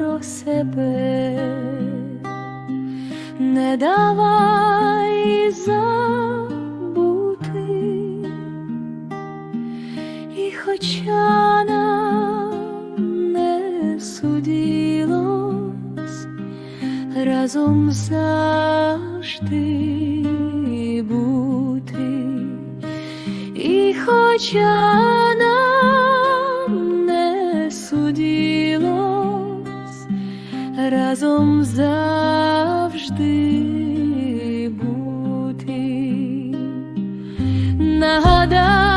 про себе, не давай забути, і хоча нам не судилось разом завжди бути, і хоча нам разом завжди бути. Нагадаю.